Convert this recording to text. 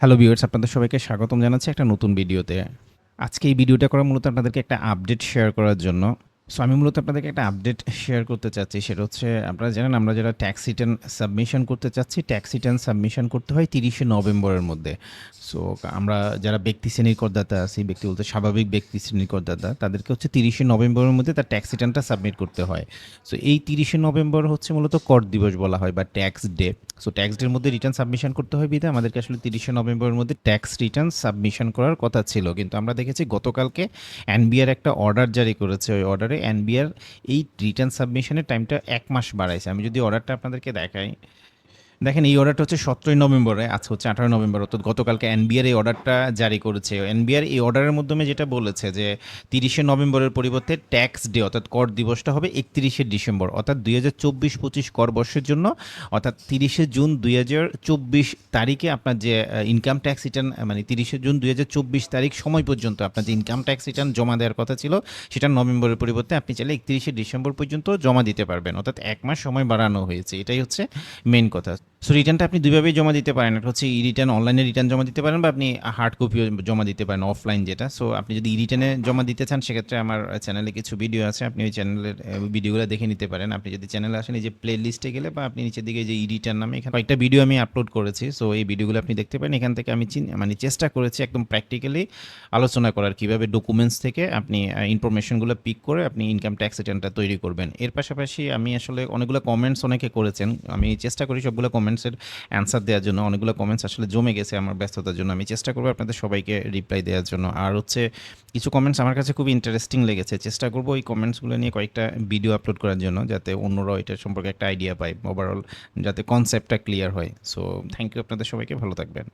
Hello viewers আপনাদের সবাইকে স্বাগতম জানাচ্ছি একটা নতুন ভিডিওতে আজকে এই ভিডিওটা করা মূলত আপনাদেরকে একটা আপডেট শেয়ার করার জন্য। সো আমি মূলত আপনাদেরকে একটা আপডেট শেয়ার করতে চাচ্ছি। সেটা হচ্ছে, আপনারা জানেন, আমরা যারা ট্যাক্স রিটার্ন সাবমিশন করতে চাচ্ছি ট্যাক্স রিটার্ন সাবমিশন করতে হয় তিরিশে নভেম্বরের মধ্যে। সো আমরা যারা ব্যক্তি শ্রেণির করদাতা আছি, ব্যক্তি বলতে স্বাভাবিক ব্যক্তি শ্রেণির করদাতা, তাদেরকে হচ্ছে তিরিশে নভেম্বরের মধ্যে তার ট্যাক্স রিটার্নটা সাবমিট করতে হয়। সো এই তিরিশে নভেম্বর হচ্ছে মূলত কর দিবস বলা হয় বা ট্যাক্স ডে সো ট্যাক্স ডের মধ্যে রিটার্ন সাবমিশন করতে হয় বিধে আমাদেরকে আসলে তিরিশে নভেম্বরের মধ্যে ট্যাক্স রিটার্ন সাবমিশন করার কথা ছিল। কিন্তু আমরা দেখেছি গতকালকে এনবিআর একটা অর্ডার জারি করেছে। ওই অর্ডারে এনবিআর এই রিটার্ন সাবমিশনের টাইমটা এক মাস বাড়াইছে। আমি যদি অর্ডারটা আপনাদেরকে দেখাই দেখেন, এই অর্ডারটা হচ্ছে সতেরোই নভেম্বরে, আজকে হচ্ছে আঠারোই নভেম্বর, অর্থাৎ গতকালকে এনবিআর এই অর্ডারটা জারি করেছে। এনবিআর এই অর্ডারের মাধ্যমে যেটা বলেছে যে, তিরিশে নভেম্বরের পরিবর্তে ট্যাক্স ডে অর্থাৎ কর দিবসটা হবে একত্রিশে ডিসেম্বর, অর্থাৎ দুই হাজার চব্বিশ পঁচিশ কর বর্ষের জন্য, অর্থাৎ তিরিশে জুন দুই হাজার চব্বিশ তারিখে আপনার যে ইনকাম ট্যাক্স রিটার্ন মানে তিরিশে জুন দুই হাজার চব্বিশ তারিখ সময় পর্যন্ত আপনার যে ইনকাম ট্যাক্স রিটার্ন জমা দেওয়ার কথা ছিল, সেটা নভেম্বরের পরিবর্তে আপনি চাইলে একত্রিশে ডিসেম্বর পর্যন্ত জমা দিতে পারবেন। অর্থাৎ এক মাস সময় বাড়ানো হয়েছে। এটাই হচ্ছে মেন কথা। সো রিটার্নটা আপনি দুইভাবেই জমা দিতে পারেন। একটা হচ্ছে ই রিটার্ন অনলাইনে রিটার্ন জমা দিতে পারেন বা আপনি হার্ড কপিও জমা দিতে পারেন অফলাইন যেটা। সো আপনি যদি ই রিটার্নে জমা দিতে চান, সেক্ষেত্রে আমার চ্যানেলে কিছু ভিডিও আছে। আপনি ওই চ্যানেলের ভিডিওগুলো দেখে নিতে পারেন। আপনি যদি চ্যানেলে আসেন, এই যে প্লে লিস্টে গেলে বা আপনি নিচের দিকে যে ই রিটার্ন নামে এখানে কয়েকটা ভিডিও আমি আপলোড করেছি। সো এই ভিডিওগুলো আপনি দেখতে পারেন। এখান থেকে আমি মানে চেষ্টা করেছি একদম প্র্যাকটিক্যালি আলোচনা করার। কীভাবে ডকুমেন্টস থেকে আপনি ইনফরমেশনগুলো পিক করে আপনি ইনকাম ট্যাক্স রিটার্নটা তৈরি করবেন। এর পাশাপাশি আমি আসলে অনেকগুলো কমেন্টস অনেকে করেছেন। আমি চেষ্টা করি সবগুলো কমেন্টসের অ্যান্সার দেওয়ার জন্য অনেকগুলো কমেন্টস আসলে জমে গেছে আমার ব্যস্ততার জন্য। আমি চেষ্টা করব আপনাদের সবাইকে রিপ্লাই দেওয়ার জন্য। আর হচ্ছে কিছু কমেন্টস আমার কাছে খুব ইন্টারেস্টিং লেগেছে। চেষ্টা করব ওই কমেন্টসগুলো নিয়ে কয়েকটা ভিডিও আপলোড করার জন্য যাতে অন্যরাও এটার সম্পর্কে একটা আইডিয়া পায় ওভারঅল যাতে কনসেপ্টটা ক্লিয়ার হয়। সো থ্যাংক ইউ আপনাদের সবাইকে। ভালো থাকবেন।